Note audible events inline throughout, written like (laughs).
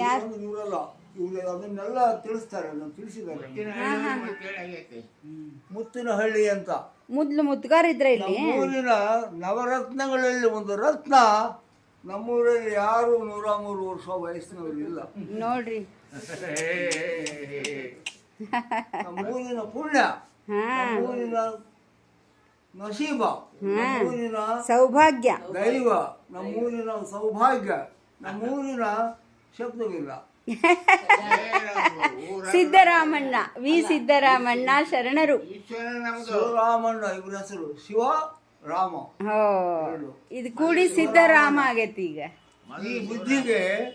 ಯಾರ್? ಇವ್ರು ಇವರಲ್ಲ ಇವ್ರು ಅದನ್ನೆಲ್ಲ ತಿಳಿಸ್ತಾರೆ ಅದನ್ನ ತಿಳಿಸಿದ್ದಾರೆ. ಮುತ್ತಿನ ಹಳ್ಳಿ ಅಂತ. ಮೊದ್ಲು ಮುದ್ಗಾರ ಇದ್ರೆ ಇಲ್ಲಿ? ನಮ್ಮೂರಿನ ನವರತ್ನಗಳಲ್ಲಿ ಒಂದು ರತ್ನ ನಮ್ಮೂರಲ್ಲಿ ಯಾರು ನೂರ ಮೂರು ವರ್ಷ ವಯಸ್ಸಿನವರಿಲ್ಲ ನೋಡ್ರಿ. ನಮ್ಮೂರಿನ ಪುಣ್ಯ ಊರಿನ ನಮ್ಮೂರಿನ ನಸೀಬ ನಮ್ಮೂರಿನ ಸೌಭಾಗ್ಯ. ದೈವ ನಮ್ಮೂರಿನ ಸೌಭಾಗ್ಯ ನಮ್ಮೂರಿನ ಶಬ್ದವಿಲ್ಲ. (laughs) ಸಿದ್ದರಾಮಣ್ಣ ವಿ. ಸಿದ್ದರಾಮಣ್ಣ ಶರಣರು. ರಾಮಣ್ಣ ಶಿವರಾಮಣ್ಣ ಇವ್ರ ಹೆಸರು ಶಿವ ರಾಮ. ಹೋ ಇದು ಕೂಡಿ ಸಿದ್ದರಾಮ ಆಗೈತಿ ಈಗ. ಈ ಬುದ್ಧಿಗೆ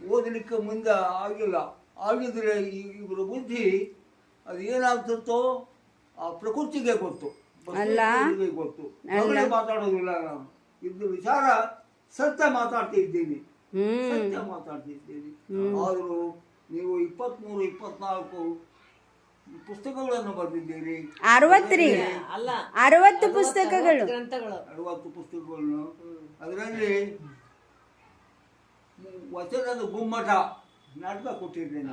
ಓದಲಿಕ್ಕೆ ಮುಂದೆ ಆಗಿಲ್ಲ. ಆಗಿದ್ರೆ ಈ ಇವರ ಬುದ್ಧಿ ಅದು ಏನಾಗ್ತಿತ್ತೋ? ಆ ಪ್ರಕೃತಿಗೆ ಗೊತ್ತು. ಗೊತ್ತು. ಮಾತಾಡೋದಿಲ್ಲ ನಾನು. ಇದ್ದು ವಿಚಾರ ಸತ್ಯ ಮಾತಾಡ್ತಿದ್ದೀನಿ. ಸತ್ಯ ಮಾತಾಡ್ತಿದ್ದೀರಿ. ಆದರೂ ನೀವು ಇಪ್ಪತ್ಮೂರು ಇಪ್ಪತ್ನಾಲ್ಕು ಪುಸ್ತಕಗಳನ್ನು ಬರೆದಿದ್ದೀರಿ. ಅರವತ್ತರಿ. ಅಲ್ಲ ಅರವತ್ತು ಪುಸ್ತಕಗಳು. ಗ್ರಂಥಗಳು. ಅರವತ್ತು ಪುಸ್ತಕಗಳನ್ನು. ಅದರಲ್ಲಿ ವಚನದ ಗುಮ್ಮಟ ನಾಟಕ ಕೊಟ್ಟಿದ್ದೇನೆ.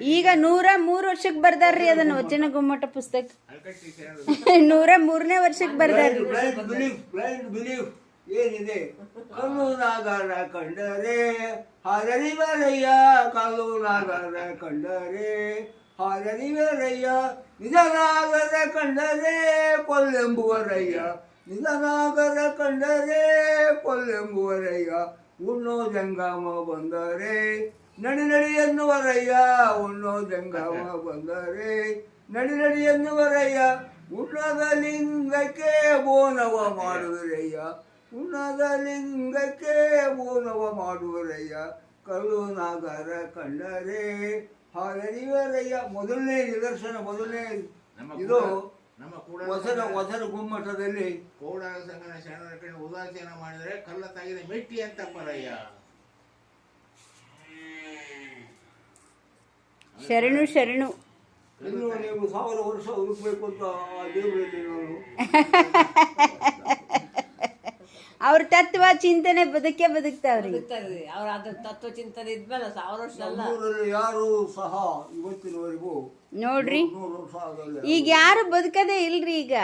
ಈಗ ನೂರ ಮೂರ್ ವರ್ಷಕ್ಕೆ ಬರ್ದಾರ್ರಿ ಅದನ್ನ ವಚನ ಗುಮ್ಮಟ ಪುಸ್ತಕ. (laughs) ನೂರ ಮೂರನೇ ವರ್ಷಕ್ಕೆ ಬರ್ದಾರ್ರಿ. ಏನಿದೆ? ಕಲ್ಲು ನಾಗರ ಕಂಡರೆ ಹಾರರಿವರಯ್ಯ ಕಲ್ಲು ನಾಗರ ಕಂಡರೆ ಹಾರರಿವರಯ್ಯ ನಿಧನಾಗರ ಕಂಡರೆ, ಕೊಲ್ಲೆಂಬುವರಯ್ಯ ನಿಜನಾಗರ ಕಂಡರೆ, ಕೊಲ್ಲೆಂಬುವರಯ್ಯ, ಉಣ್ಣೋ ಜಂಗಮ ಬಂದರೆ, ನಡಿ ನಡಿ ಎನ್ನುವರಯ್ಯ, ಉಣ್ಣೋ ಜಂಗಮ ಬಂದರೆ, ನಡಿ ನಡಿ ಎನ್ನುವರಯ್ಯ, ಉಣ್ಣದ ಲಿಂಗಕ್ಕೆ ಬೋನವ ಮಾಡುವರಯ್ಯ ಲಿಂಗಕ್ಕೆ ಬೋನವ ಮಾಡುವರಯ್ಯ. ಕಲ್ಲು ನಾಗರ ಕಂಡರೆ ಹಾರರಿವರಯ್ಯ. ಮೊದಲನೇ ನಿದರ್ಶನ ಮೊದಲನೇ ಇದು ನಮ್ಮ ಕೂಡ ವಸರ ವಚನ ಗುಮ್ಮಟದಲ್ಲಿ. ಸಂಘನ ಶರಣರ ಕಡೆ ಉದಾಸೀನ ಮಾಡಿದರೆ ಕಲ್ಲ ತಾಗಿದ ಮೆಟ್ಟಿ ಅಂತ ಪರಯ್ಯ. ಶರಣು ಶರಣು. ಇನ್ನು ನೀವು ಸಾವಿರ ವರ್ಷ ಹುಡುಕ್ಬೇಕು ಅಂತ ಆ ದೇವರಲ್ಲಿ ನಾನು (laughs) ಅವ್ರ ತತ್ವ ಚಿಂತನೆ ಬದುಕೆ ಬದುಕ್ತಾವ್ರಿ. ಬದುಕ್ತಾರೆ ಅವ್ರ ಅದ್ರ ತತ್ವ ಚಿಂತನೆ ಇದ್ಮೇಲೆ ಸಾವಿರ ವರ್ಷ ಅಲ್ಲ. ನಮ್ಮೂರಲ್ಲಿ ಯಾರೂ ಸಹ ಇವತ್ತಿನವರೆಗೂ ನೋಡ್ರಿ. ನೂರು ವರ್ಷ ಆಗಲ್ಲ. ಈಗ ಯಾರು ಬದುಕದೇ ಇಲ್ರಿ ಈಗ.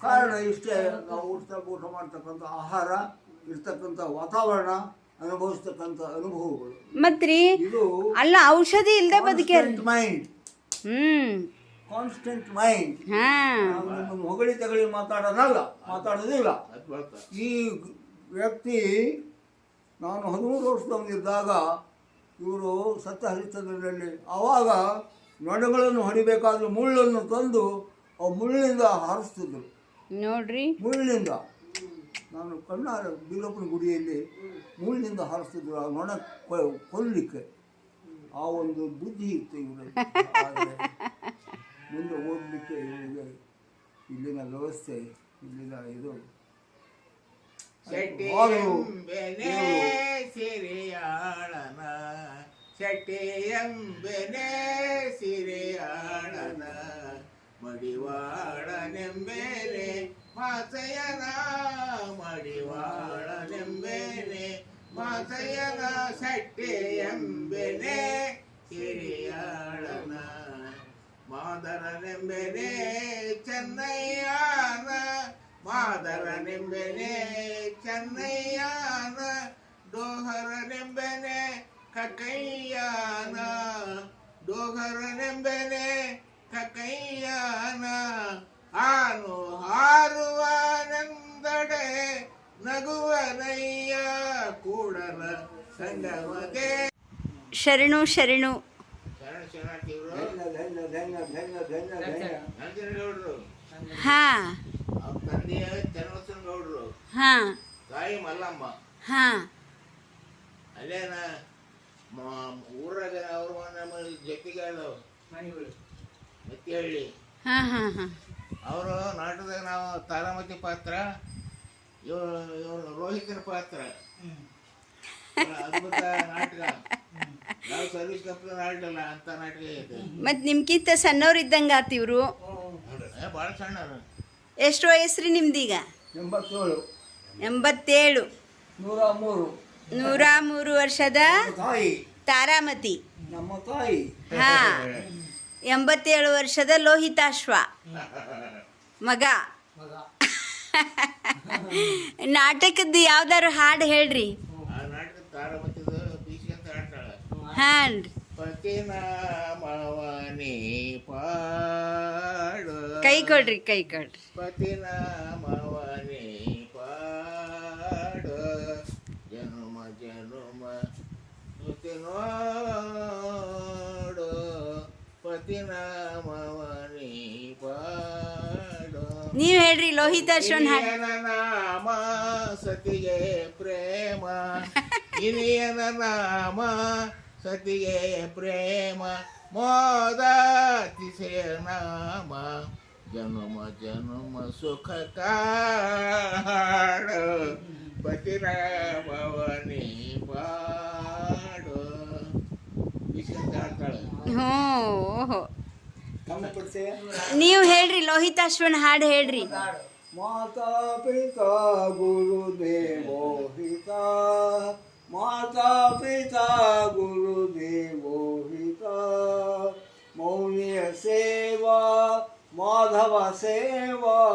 ಕಾರಣ ಇಷ್ಟೇ ನಾವು ಊಟ ಊಟ ಮಾಡ್ತಕ್ಕಂಥ ಆಹಾರ ಇರ್ತಕ್ಕಂಥ ವಾತಾವರಣ ಅನುಭವಿಸ್ತಕ್ಕಂಥ ಅನುಭವಗಳು. ಮತ್ರಿ ಇದು ಅಲ್ಲ ಔಷಧಿ ಇಲ್ಲದೆ ಬದುಕೆ ಮೈಂಡ್ ಹ್ಮ್. ಕಾನ್ಸ್ಟೆಂಟ್ ಮೈಂಡ್ ಹಾ. ನಾವು ನಿಮ್ಮ ಹೊಗಳಿ ತಗಳಿ ಮಾತಾಡೋದಲ್ಲ ಮಾತಾಡೋದಿಲ್ಲ ಈ ವ್ಯಕ್ತಿ ನಾನು ಹದಿಮೂರು ವರ್ಷದವನಿದ್ದಾಗ ಇವರು ಸತ್ಯ ಹರಿತದಲ್ಲಿ ಆವಾಗ ನೊಣಗಳನ್ನು ಹೊಡಿಬೇಕಾದ್ರೆ ಮುಳ್ಳನ್ನು ತಂದು ಆ ಮುಳ್ಳಿನಿಂದ ಹಾರಿಸ್ತಿದ್ರು. ನೋಡ್ರಿ. ಮುಳ್ಳಿನಿಂದ. ನಾನು ಕಣ್ಣಾರ ಬೀರಪ್ಪನ ಗುಡಿಯಲ್ಲಿ ಮುಳ್ಳಿನಿಂದ ಹಾರಿಸ್ತಿದ್ರು ಆ ನೊಣ ಕೊ- ಕೊಲ್ಲಲಿಕ್ಕೆ ಆ ಒಂದು ಬುದ್ಧಿ ಇತ್ತು ಇವರಲ್ಲಿ. ಆದರೆ (laughs) ಮುಂದೆ ಓದಲಿಕ್ಕೆ ಇಲ್ಲಿನ ವ್ಯವಸ್ಥೆ, ಇಲ್ಲಿನ ಇದು. ಸಿರಿಯಾಳನ, ಶೆಟ್ಟಿಯಂಬೆನೆ ಸಿರಿಯಾಳನ ಮಡಿವಾಳನೆಂಬೇನೆ ಮಾಸಯನ ಮಡಿವಾಳನೆಂಬೇನೆ ಮಾಸಯನ ಶೆಟ್ಟಿಯಂಬೆನೆ ಸಿರಿಯಾಳನ. ಮಾದರನೆಂಬೆನೆ ಚೆನ್ನಯ್ಯನ ಮಾದರನೆಂಬೆನೆ ಚೆನ್ನಯ್ಯನ ಡೋಹರನೆಂಬೆನೆ ಕಕಯ್ಯನ ಡೋಹರನೆಂಬೆನೆ ಕಕಯ್ಯನ ಆನು ಹಾರುವ ನಂದಡೆ ನಗುವನಯ್ಯ ಕೂಡಲ ಸಂಗಮದೇ ಶರಣು ಶರಣು. ನಂಜನಗೌಡರು. ಹಾ. ಅವ್ರ ತಂದೆಯ ಚನ್ನಬಸನ ಗೌಡರು ಹಾ. ತಾಯಿ ಮಲ್ಲಮ್ಮ. ಹಾ. ಅಲ್ಲೇನ ಮ- ಊರಾಗ ಅವರು ನಮ್ಮ ಜೊತೆಗೆ ಮತ್ತಿಹಳ್ಳಿ ಹಾ ಹಾ ಹಾ. ಅವರು ನಾಟಕದಾಗ ನಾವು ತಾರಾಮತಿ ಪಾತ್ರ ಇವರು ಇವರು ರೋಹಿತನ ಪಾತ್ರ. ಅದ್ಭುತ ನಾಟಕ. ನಾವು ನಿಮ್ಗಿಂತ ಕಂಪ್ನಿ ಆಡಲ್ಲ ಅಂತ ನಾಟಕ ಐತೆ ಮತ್ ನಿಮ್ಕಿಂತ ಸಣ್ಣವ್ರು ಇದ್ದಂಗ ಆತಿವ್ರು ಎಷ್ಟು ವಯಸ್ಸು ರೀ ಎಷ್ಟು ವಯಸ್ಸ್ರಿ ನಿಮ್ದೀಗ? ಎಂಬತ್ತೇಳು. ಎಂಬತ್ತೇಳು. ನೂರ ಮೂರು ವರ್ಷದ ತಾರಾಮತಿ. ನಮ್ಮ ತಾಯಿ. ಹಾ. ಎಂಬತ್ತೇಳು ವರ್ಷದ ಲೋಹಿತಾಶ್ವ. ಮಗ. ನಾಟಕದ್ದು ಯಾವ್ದಾರು ಹಾಡು ಹೇಳ್ರಿ ಆ ನಾಟಕ ತಾರಮತಿದು ಬೀಸಿ ಅಂತ ಆಡ್ತಾಳೆ ಪತಿನ ಪತಿನಾಮವನಿ ಪಾಡು. ಕೈ ಕೊಡ್ರಿ ಕೈ ಕೊಡ್ರಿ. ಪತಿನಾಮವನಿ ಪಾಡು. ಜನುಮ ಜನುಮ ಸ್ತುತಿ ನೋಡು. ಪತಿನಾಮವನಿ ಪಾಡು. ನೀವು ಹೇಳ್ರಿ ಹಾಡು. ಇನಿಯನ ನಾಮ ಸತಿಗೆ ಪ್ರೇಮ. (laughs) ಹಿರಿಯನ ನಾಮ ಸತಿಗೆ ಪ್ರೇಮ ಮೋದಾತಿಸೆ ನಾಮ ಜನುಮ ಜನುಮ ಸುಖ ಕಾಡು ಪತಿರಾಮವನಿ ಪಾಡು ಇಷ್ಟಂತ ಆಡ್ತಾಳೆ ಹ್ಞೂ ಓಹೋ ನಮ್ಮ ಪರಿಚಯ ನೀವು ಹೇಳ್ರಿ ಲೋಹಿತಾಶ್ವನ್ ಹಾಡು ಹೇಳ್ರಿ. ಮಾತಾ ಪಿತಾ ಗುರು ದೇವೋ ಹಿತಾ. माता पिता, गुरुदेव हिता। मौल्य सेवा, माधव सेवा,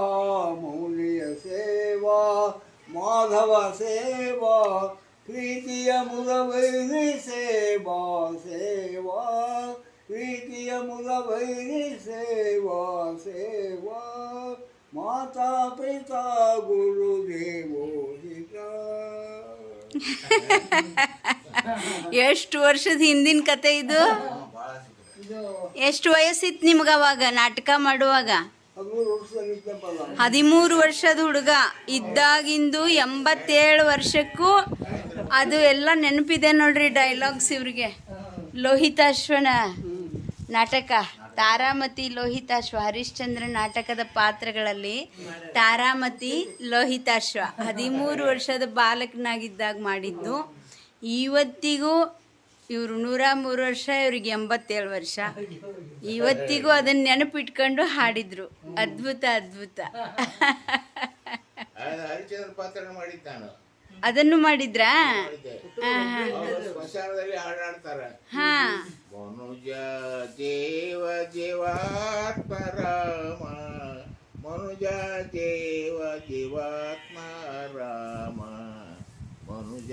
मौलिय सेवा, माधव सेवा, प्रीतिय मुदवैरि सेवा सेवा। प्रीतिय मुदवैरि सेवा सेवा। माता पिता, गुरुदेव (laughs) ಎಷ್ಟು ವರ್ಷದ ಹಿಂದಿನ ಕತೆ ಇದು? ಎಷ್ಟು ವಯಸ್ಸಿತ್ತು ನಿಮ್ಗೆ ಅವಾಗ ನಾಟಕ ಮಾಡುವಾಗ? ಹದಿಮೂರು ವರ್ಷದ ಹುಡುಗ. ಇದ್ದಾಗಿಂದು ಎಂಬತ್ತೇಳು ವರ್ಷಕ್ಕೂ ಅದು ಎಲ್ಲ ನೆನಪಿದೆ ನೋಡ್ರಿ ಡೈಲಾಗ್ಸ್ ಇವ್ರಿಗೆ. ಲೋಹಿತಾಶ್ವನ ನಾಟಕ. ತಾರಾಮತಿ ಲೋಹಿತಾಶ್ವ ಹರಿಶ್ಚಂದ್ರ ನಾಟಕದ ಪಾತ್ರಗಳಲ್ಲಿ ತಾರಾಮತಿ ಲೋಹಿತಾಶ್ವ ಹದಿಮೂರು ವರ್ಷದ ಬಾಲಕನಾಗಿದ್ದಾಗ ಮಾಡಿದ್ದು. ಇವತ್ತಿಗೂ ಇವರು ನೂರ ಮೂರು ವರ್ಷ, ಇವ್ರಿಗೆ ಎಂಬತ್ತೇಳು ವರ್ಷ. ಇವತ್ತಿಗೂ ಅದನ್ನ ನೆನಪಿಟ್ಕೊಂಡು ಹಾಡಿದ್ರು. ಅದ್ಭುತ ಅದ್ಭುತ. ಅದನ್ನು ಮಾಡಿದ್ರಾ? ಸ್ಮಶಾನದಲ್ಲಿ ಹಾಡಾಡ್ತಾರೆ ಹಾ. ಮನುಜ ದೇವ ಜೀವಾತ್ಮ ರಾಮ. ಮನುಜ ದೇವ ಜೀವಾತ್ಮ ರಾಮ. ಮನುಜ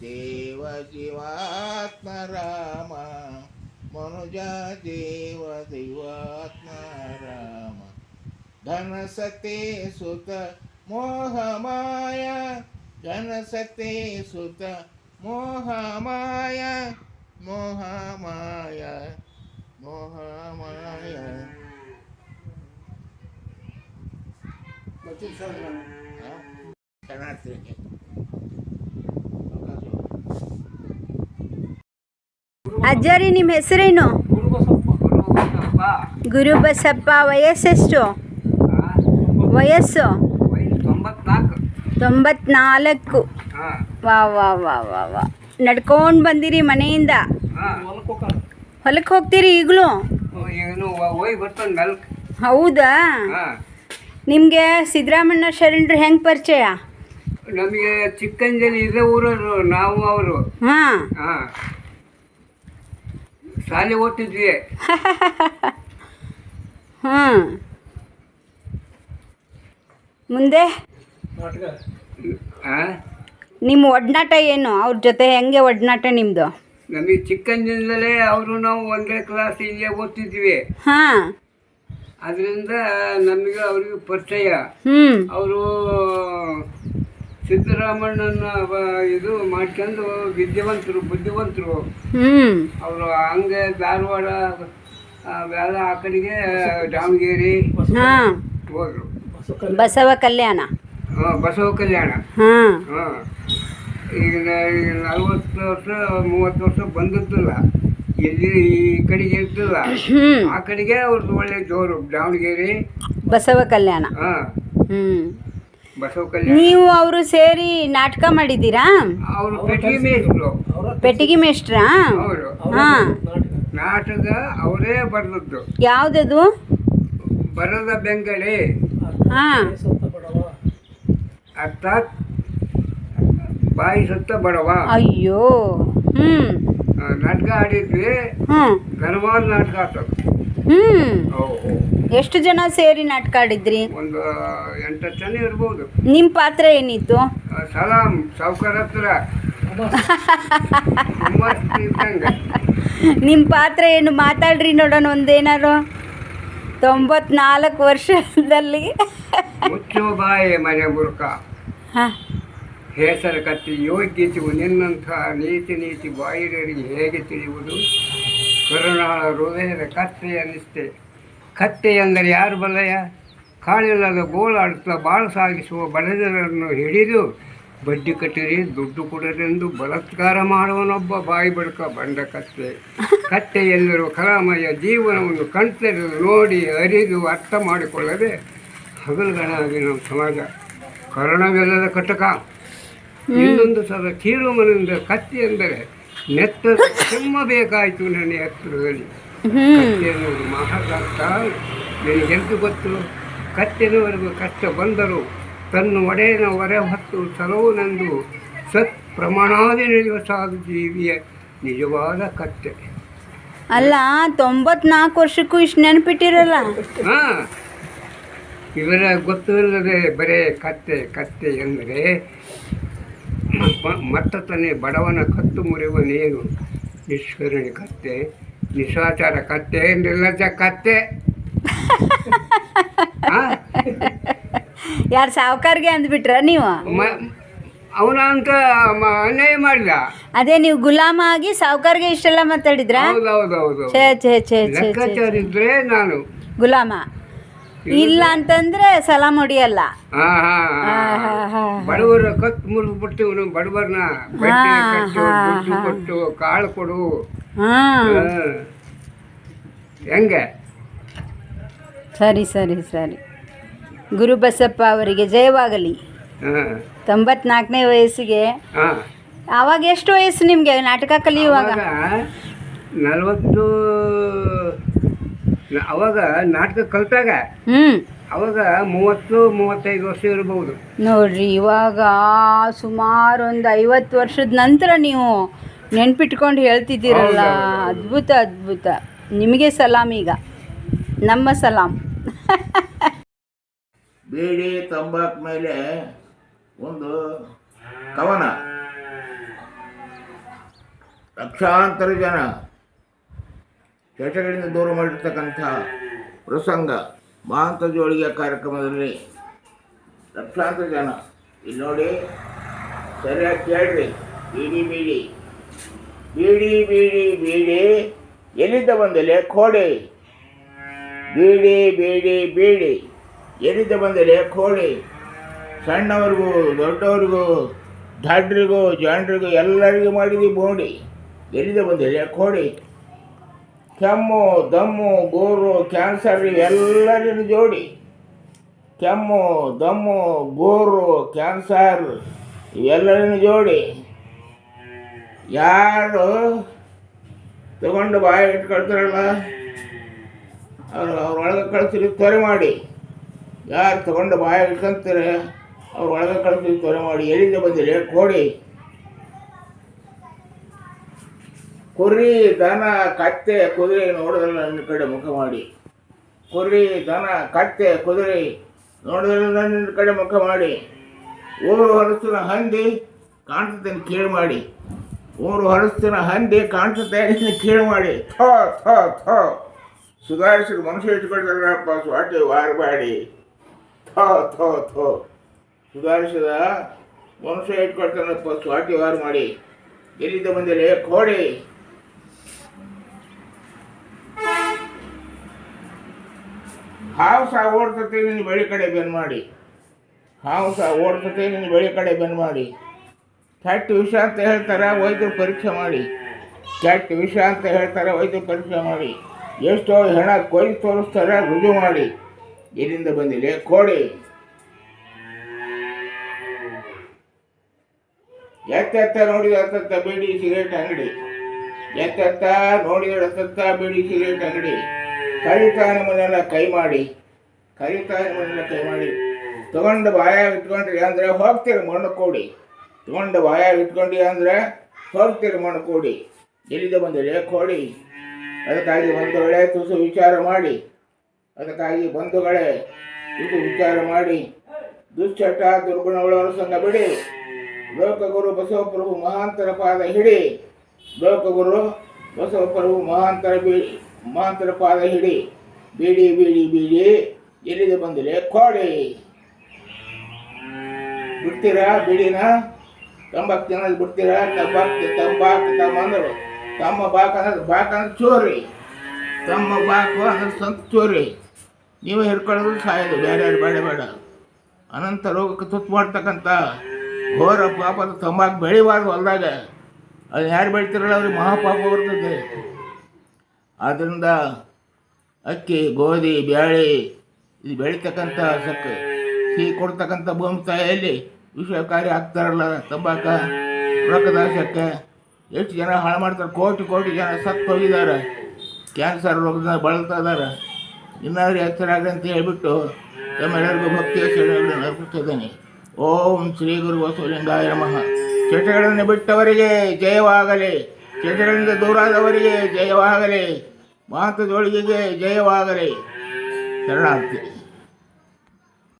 ದೇವ ಜೀವಾತ್ಮ ರಾಮ. ಮನುಜ ದೇವ ದೈವಾತ್ಮ ರಾಮ. ಧನ ಸತೆ ಸುತ ಮೋಹ ಮಾಯ. ಧನ ಸತೆ ಸುತ ಮೋಹ ಮಾಯ ಮೋಹ ಮಾಯ ಮೋಹ ಮಾಯ ಮತ್ತೆ ಸರ್ ನಾನು ಚೆನ್ನಾಗ್ತೀನಿ ಅಜ್ಜರಿ ನಿಮ್ಮ ಹೆಸರೇನು ಗುರು ಬಸಪ್ಪ ವಯಸ್ಸೆಷ್ಟು ವಯಸ್ಸು ತೊಂಬತ್ನಾಲ್ಕು. ವಾ ವಾ ವಾ ವಾ ವಾ. ನಡ್ಕೊಂಡು ಬಂದಿರಿ ಮನೆಯಿಂದ. ಹೊಲಕ್ಕೆ ಹೋಗ್ತೀರಿ ಈಗಲೂ? ಹೌದಾ? ನಿಮಗೆ ಸಿದ್ದರಾಮಣ್ಣ ಶರಣರು ಹೆಂಗೆ ಪರಿಚಯ? ನಮಗೆ ಚಿಕ್ಕಂಜಲಿ ಇದೇ ಊರವರು ನಾವು ಅವರು. ಹಾಂ. ಶಾಲೆ ಓದ್ತಿದ್ವಿ. ಹಾಂ ಮುಂದೆ? ನಿಮ್ಮ ಒಡನಾಟ ಏನು? ಅವ್ರ ಜೊತೆ ಹೆಂಗೆ ಒಡನಾಟ ನಿಮ್ಮದು ನಮಗೆ ಚಿಕ್ಕಂದಿನಿಂದಲೇ ಅವರು ನಾವು ಒಂದೇ ಕ್ಲಾಸ್ ಇಲ್ಲೇ ಓದ್ತಿದ್ವಿ. ಹಾಂ. ಅದರಿಂದ ನಮಗೆ ಅವ್ರಿಗೆ ಪರಿಚಯ. ಹ್ಞೂ ಅವರು ಸಿದ್ದರಾಮಣ್ಣನ ಇದು ಮಾಡ್ಕೊಂಡು ವಿದ್ಯಾವಂತರು ಬುದ್ಧಿವಂತರು. ಹ್ಞೂ ಅವರು ಹಂಗೆ ಧಾರವಾಡ ಅವೆಲ್ಲ ಆ ಕಡೆಗೆ ದಾವಣಗೆರೆ ಹಾಂ. ಹೋದ್ರು. ಬಸವ ಕಲ್ಯಾಣ. ಬಸವ ಕಲ್ಯಾಣ. ಹಾಂ. ಹಾಂ. ಈಗ ಈಗ ನಲ್ವತ್ತು ವರ್ಷ ಮೂವತ್ತು ವರ್ಷ ಬಂದಿದ್ದಿಲ್ಲ ಎಲ್ಲಿ ಈ ಕಡೆಗೆ ಇರ್ತಿಲ್ಲ ಹ್ಞೂ ಆ ಕಡೆಗೆ ಅವ್ರದ್ದು ಒಳ್ಳೆ ಜೋರು ದಾವಣಗೆರೆ. ಬಸವ ಕಲ್ಯಾಣ. ಹಾಂ. ಹ್ಞೂ ಬಸವ ಕಲ್ಯಾಣ. ನೀವು ಅವರು ಸೇರಿ ನಾಟಕ ಮಾಡಿದ್ದೀರಾ? ಅವರು ಪೆಟ್ಟಿಗೆ ಮೇಷ್ಟ್ರು ಪೆಟ್ಟಿಗೆ ಮೇಷ್ಟ್ರಾ ಅವರು ಹಾಂ ನಾಟಕ. ಅವರೇ ಬರೆದದ್ದು. ಯಾವುದದು? ಬರದ ಬೆಂಗಳೇ ಹಾಂ. ಅರ್ಥಾತ್ ಬಾಯಿ ಸುತ್ತ ಬಡವ. ಅಯ್ಯೋ ಹ್ಮ್. ಆ, ನಾಟಕ ಆಡಿದ್ವಿ. ಹ್ಮ್. ಘನವಾದ ನಾಟಕ ಆಗ್ತದೆ ಹ್ಮ್. ಎಷ್ಟು ಜನ ಸೇರಿ ನಾಟಕ ಆಡಿದ್ರಿ? ಒಂದು ಎಂಟು ಜನ ಇರ್ಬೋದು. ನಿಮ್ಮ ಪಾತ್ರ ಏನಿತ್ತು? ಸಲಾಂ ಸಾವುಕಾರ ಹತ್ರ. (laughs) ನಿಮ್ಮ ಪಾತ್ರ ಏನು ಮಾತಾಡ್ರಿ ನೋಡೋಣ ಒಂದೇನಾರು ತೊಂಬತ್ನಾಲ್ಕು ವರ್ಷದಲ್ಲಿ. ಮುಚ್ಚು ಬಾಯಿ ಮನೆ ಬುರ್ಕ. ಹಾಂ. ಹೆಸರು ಕತ್ತಿ ಯೋಗ್ಯತೆಯು ನಿನ್ನಂಥ ನೀತಿ ನೀತಿ ಬಾಯಿರರಿಗೆ ಹೇಗೆ ತಿಳಿಯುವುದು? ಕರುಣಾಳ ಹೃದಯದ ಕತ್ತೆ ಅನ್ನಿಸ್ತೆ ಕತ್ತೆ ಅಂದರೆ ಯಾರು ಬಲ್ಲಯ್ಯ? ಕಾಳಿಲ್ಲದ ಗೋಳಾಡುತ್ತಾ ಬಾಳು ಸಾಗಿಸುವ ಬಡಜರನ್ನು ಹಿಡಿದು ಬಡ್ಡಿ ಕಟ್ಟಿರಿ ದುಡ್ಡು ಕೊಡರೆಂದು ಬಲತ್ಕಾರ ಮಾಡುವನೊಬ್ಬ ಬಾಯಿ ಬಡ್ಕ ಬಂಡ ಕತ್ತೆ. ಕತ್ತೆ ಎಲ್ಲರೂ ಕಲಾಮಯ ಜೀವನವನ್ನು ಕಣ್ತೆರೆದು ನೋಡಿ ಅರಿದು ಅರ್ಥ ಮಾಡಿಕೊಳ್ಳದೆ ಹಗಲುಗಳಾಗಿ ನಮ್ಮ ಸಮಾಜ ಕರುಣವೆಲ್ಲದ ಕಟಕ ಇನ್ನೊಂದು ಸಲ ಕೀಳು ಮನೆಯಿಂದ ಕತ್ತಿ ಎಂದರೆ ನೆತ್ತ ಬೇಕಾಯಿತು ನನ್ನ ಹತ್ತಿರದಲ್ಲಿ. ಕತ್ತೆ ಅನ್ನೋದು ನಿನಗೆಂದು ಗೊತ್ತು? ಕತ್ತೆನವರೆಗೂ ಕಷ್ಟ ಬಂದರು ತನ್ನ ಒಡೆಯನ ಹೊರೆ ಹೊತ್ತು ಸಲವುನೆಂದು ಸತ್ ಪ್ರಮಾಣಾದಿ ನಡೆಯುವ ಸಾಧು ಜೀವಿಯ ನಿಜವಾದ ಕತ್ತೆ ಅಲ್ಲ ತೊಂಬತ್ನಾಲ್ಕು ವರ್ಷಕ್ಕೂ ಇಷ್ಟು ನೆನಪಿಟ್ಟಿರಲ್ಲ ಹಾಂ ಇವರ ಗೊತ್ತಿಲ್ಲದೆ ಬರೇ ಕತ್ತೆ ಕತ್ತೆ ಎಂದರೆ ಮತ್ತೆ ಮತ್ತ ತಾನೇ ಬಡವನ ಕತ್ತು ಮುರಿಯುವ ನೀರು ನಿಷ್ಕರಣೆ ಕತ್ತೆ ನಿಶಾಚಾರ ಕತ್ತೆ ನಿರ್ಲಜ್ಜ ಕತ್ತೆ? (laughs) ಯಾರು ಸಾವುಕಾರ್ಗೆ ಅಂದ್ಬಿಟ್ರ ನೀವು? ಅವನ ಅಂತ ಅನ್ಯಾಯ ಮಾಡಿದ. ಅದೇ ನೀವು ಗುಲಾಮ ಆಗಿ ಸಾವುಕಾರ್ಗೆ ಇಷ್ಟೆಲ್ಲ ಮಾತಾಡಿದ್ರ? ಹೌದೌದೌದು. ಛೇ ಛೇ ಛೇ ಛೇ ಛೇ ಇದ್ರೆ ನಾನು. ಗುಲಾಮ. ಇಲ್ಲ ಅಂತಂದ್ರೆ ಸಲಾಮ್ ಹೊಡಿಯಲ್ಲ. ಹಾ ಹಾ ಹಾ. ಹಾ, ಹಾ. ಬಡವರ ಕತ್ತು ಮುರಿದು ಬಿಟ್ಟು ಇವನು ಬಡವರನ್ನ ಬಟ್ಟೆ ಕಟ್ಟು ದುಡ್ಡು ಕೊಟ್ಟು ಕಾಳು ಕೊಡು. ಹಾ. ಹಾ. ಹೆಂಗೆ? ಸರಿ ಸರಿ ಸರಿ. ಗುರುಬಸಪ್ಪ ಅವರಿಗೆ ಜಯವಾಗಲಿ. ತೊಂಬತ್ನಾಲ್ಕನೇ ವಯಸ್ಸಿಗೆ ಅವಾಗ ಆವಾಗ ಎಷ್ಟು ವಯಸ್ಸು ನಿಮಗೆ ನಾಟಕ ಕಲಿಯುವಾಗ? ನಲ್ವತ್ತು ಅವಾಗ ನಾಟಕ ಕಲ್ತಾಗ ಹ್ಮ್. ಅವಾಗ ಮೂವತ್ತು ಮೂವತ್ತೈದು ವರ್ಷ ಇರಬಹುದು ನೋಡ್ರಿ ಇವಾಗ ಸುಮಾರು ಒಂದು ಐವತ್ತು ವರ್ಷದ ನಂತರ ನೀವು ನೆನ್ಪಿಟ್ಕೊಂಡು ಹೇಳ್ತಿದ್ದೀರಲ್ಲ. ಅದ್ಭುತ ಅದ್ಭುತ. ನಿಮಗೆ ಸಲಾಮ್ ಈಗ. ನಮ್ಮ ಸಲಾಂ. (laughs) ಬೀಡಿ ತಂಬಾಕು ಮೇಲೆ ಒಂದು ಕವನ. ಲಕ್ಷಾಂತರ ಜನ ಚಟಗಳಿಂದ ದೂರ ಮಾಡಿರ್ತಕ್ಕಂಥ ಪ್ರಸಂಗ ಮಾಂತ ಜೋಳಿಗೆ ಕಾರ್ಯಕ್ರಮದಲ್ಲಿ ಲಕ್ಷಾಂತರ ಜನ. ಇಲ್ಲಿ ನೋಡಿ, ಸರಿಯಾಗಿ ಕೇಳ್ರಿ. ಬೀಡಿ ಬೀಡಿ. ಬೀಡಿ ಬೀಡಿ ಬೀಡಿ. ಎಲ್ಲಿದ್ದ ಬಂದಲೆ ಕೋಡಿ. ಬೀಡಿ ಬೀಡಿ ಬೀಡಿ. ಎಲ್ಲಿಂದ ಬಂದಿಲ್ಲ ಕೋಳಿ. ಸಣ್ಣವ್ರಿಗೂ, ದೊಡ್ಡವ್ರಿಗೂ, ದಾಡ್ರಿಗೂ, ಜಾಂಡ್ರಿಗೂ ಎಲ್ಲರಿಗೂ ಮಾಡಿದ್ವಿ ಬೋಡಿ. ಎಲ್ಲಿದ್ದ ಬಂದಿಲ್ಲ ಕೋಳಿ. ಕೆಮ್ಮು, ದಮ್ಮು, ಗೋರು, ಕ್ಯಾನ್ಸರ್ ಇವೆಲ್ಲರಿಗೂ ಜೋಡಿ. ಕೆಮ್ಮು, ದಮ್ಮು, ಗೋರು, ಕ್ಯಾನ್ಸರ್ ಇವೆಲ್ಲರಿಗೂ ಜೋಡಿ. ಯಾರು ತಗೊಂಡು ಬಾಯಿ ಇಟ್ಕೊಳ್ತಾರಲ್ಲ? ಅವ್ರು ಅವ್ರೊಳಗೆ ಕಳಿಸ್ರಿ ತ್ವರೆ ಮಾಡಿ. ಯಾರು ತಗೊಂಡು ಬಾಯ ಇಟ್ಕೊಂತಾರೆ? ಅವ್ರು ಒಳಗೆ ಕಳಿಸ್ರಿ ತೊರೆ ಮಾಡಿ, ಎಲ್ಲಿಂದ ಬಂದಿರಿ? ಕೋಡಿ. ಕುರಿ, ದನ, ಕತ್ತೆ, ಕುದುರೆ ನೋಡಿದ್ರಲ್ಲ ನನ್ನ ಕಡೆ ಮುಖ ಮಾಡಿ. ಕುರಿ, ದನ, ಕತ್ತೆ, ಕುದುರೆ ನೋಡಿದ್ರಲ್ಲ ನನ್ನ ಕಡೆ ಮುಖ ಮಾಡಿ. ಊರು ಹೊರಸಿನ ಹಂದಿ ಕಾಣ್ತದೆ ಕೀಳು ಮಾಡಿ. ಊರು ಹೊರಸಿನ ಹಂದಿ ಕಾಣ್ತದೆ ಕೀಳು ಮಾಡಿ. ಥ, ಥೋ ಥೋ. ಸುಧಾರಿಸಿದ ಮನುಷ್ಯ ಇಟ್ಕೊಳ್ತಾರಪ್ಪ ಸ್ವಾಟಿ ವಾರಬೇಡಿ. ಥೋ ಥೋ ಥೋ. ಸುಧಾರಿಸಿದ ಮನುಷ್ಯ ಇಟ್ಕೊಳ್ತಾನಪ್ಪ ಸ್ವಾಟಿ ವಾರು ಮಾಡಿ. ಎಲ್ಲಿದ್ದ ಬಂದಿರಿ? ಕೋಡಿ. ಹಾವು ಸಹ ಓಡ್ತತೆ ನಿನ್ನ ಬೆಳಿ ಕಡೆ ಬೆನ್ ಮಾಡಿ. ಹಾವು ಸಹ ಓಡ್ತತೆ ನಿನ್ನ ಬೆಳಿ ಕಡೆ ಬೆನ್ ಮಾಡಿ. ಕೆಟ್ಟ ವಿಷ ಅಂತ ಹೇಳ್ತಾರೆ, ವೈದ್ಯರು ಪರೀಕ್ಷೆ ಮಾಡಿ. ಕೆಟ್ಟ ವಿಷ ಅಂತ ಹೇಳ್ತಾರೆ, ವೈದ್ಯರು ಪರೀಕ್ಷೆ ಮಾಡಿ. ಎಷ್ಟೋ ಹೆಣ ಕೊಯ್ದು ತೋರಿಸ್ತಾರೆ, ರುಜು ಮಾಡಿ. ಎಲ್ಲಿಂದ ಬಂದಿಲ್ಲ ಕೋಡಿ. ಎತ್ತೆತ್ತ ನೋಡಿದ ಹತ್ತತ್ತ ಬೇಡಿ ಸಿಗರೇಟ್ ಅಂಗಡಿ. ಎತ್ತೆತ್ತ ನೋಡಿದ ಹತ್ತತ್ತ ಬೇಡಿ ಸಿಗರೇಟ್ ಅಂಗಡಿ. ಕರಿತಾ ನಿಮ್ಮನ್ನೆಲ್ಲ ಕೈ ಮಾಡಿ. ಕರಿತಾನ ನಿಮ್ಮನ್ನೆಲ್ಲ ಕೈ ಮಾಡಿ. ತಗೊಂಡು ಬಾಯ ಇಟ್ಕೊಂಡ್ರಿ ಅಂದ್ರೆ ಹೋಗ್ತೀರಿ, ಮಣ್ಣು ಕೊಡಿ. ತಗೊಂಡು ಬಾಯಾಗ ಇಟ್ಕೊಂಡಿ ಅಂದ್ರೆ ಹೋಗ್ತೀರಿ, ಮಣ್ಣು ಕೂಡಿ. ಎಲ್ಲಿದ ಬಂದಿರಿ ಕೋಡಿ. ಅದಕ್ಕಾಗಿ ಒಂದು ಒಳ್ಳೆಯ ತುಸು ವಿಚಾರ ಮಾಡಿ. ಅದಕ್ಕಾಗಿ ಬಂಧುಗಳೇ, ಇದು ವಿಚಾರ ಮಾಡಿ, ದುಶ್ಚಟ ದುರ್ಗುಣಗಳವರ ಸಂಘ ಬಿಡಿ. ಲೋಕಗುರು ಬಸವಪ್ರಭು ಮಹಾಂತರ ಪಾದ ಹಿಡಿ, ಲೋಕಗುರು ಬಸವಪ್ರಭು ಮಹಾಂತರ ಬಿ, ಮಹಾಂತರ ಪಾದ ಹಿಡಿ, ಬೀಡಿ ಬೀಡಿ ಬೀಡಿ ಎಲ್ಲಿದೆ ಬಂದಿರಿ ಕೋಡಿ. ಬಿಡ್ತೀರಾ ಬಿಡಿನ? ತಂಬಾಕು ತಿನ್ನೋದು ಬಿಡ್ತೀರಾ? ತಂಬಾಕು ತಂಬಾಕು, ತಮ್ಮ ಅಂದರು. ತಮ್ಮ ಬಾಕ ಅನ್ನೋದು ಬಾಕ ಅಂದ್ರೆ ಚೋರಿ. ತಮ್ಮ ಬಾಕು ಅಂದ್ರೆ ಸ್ವಂತ ಚೋರಿ. ನೀವು ಹೇಳ್ಕೊಳ್ಳೋದು ಸಾಯೋದು, ಬೇರೆ ಯಾರು ಬೇಡ ಬೇಡ. ಅನಂತ ರೋಗಕ್ಕೆ ತುತ್ತು ಮಾಡ್ತಕ್ಕಂಥ ಘೋರ ಪಾಪದ ತಂಬಾಕು ಬೆಳಿಬಾರ್ದು ಹೊಲ್ದಾಗ. ಅದು ಯಾರು ಬೆಳಿತಿರಲ್ಲ ಅವ್ರಿಗೆ ಮಹಾಪಾಪ ಬರ್ತದೆ. ಆದ್ದರಿಂದ ಅಕ್ಕಿ, ಗೋಧಿ, ಬ್ಯಾಳಿ, ಇದು ಬೆಳೀತಕ್ಕಂಥ ಸಕ್ಕ ಸಿಹಿ ಕೊಡ್ತಕ್ಕಂಥ ಭೂಮಿ ತಾಯಿಯಲ್ಲಿ ವಿಷಕಾರಿ ಆಗ್ತಾರಲ್ಲ ತಂಬಾಕ ರೊಕ್ಕದಾಸಕ್ಕೆ ಎಷ್ಟು ಜನ ಹಾಳು ಮಾಡ್ತಾರೆ, ಕೋಟಿ ಕೋಟಿ ಜನ ಸತ್ತು ಹೋಗಿದ್ದಾರೆ ಕ್ಯಾನ್ಸರ್ ರೋಗದಿಂದ ಬಳಲ್ತಾ ಇದ್ದಾರೆ. ಇನ್ನಾದ್ರೂ ಎಚ್ಚರಾಗಲಿ ಅಂತ ಹೇಳ್ಬಿಟ್ಟು ತಮ್ಮೆಲ್ಲರಿಗೂ ಭಕ್ತಿಯ ಶರಣಗಳನ್ನು ಓಂ ಶ್ರೀ ಗುರು ಬಸವಲಿಂಗಾಯ ನಮಃ. ಚಟಗಳನ್ನು ಬಿಟ್ಟವರಿಗೆ ಜಯವಾಗಲಿ. ಚಟಗಳಿಂದ ದೂರಾದವರಿಗೆ ಜಯವಾಗಲಿ. ಮಾತು ಜೋಳಿಗೆಗೆ ಜಯವಾಗಲಿ. ಶರಣಾರ್ಥಿ.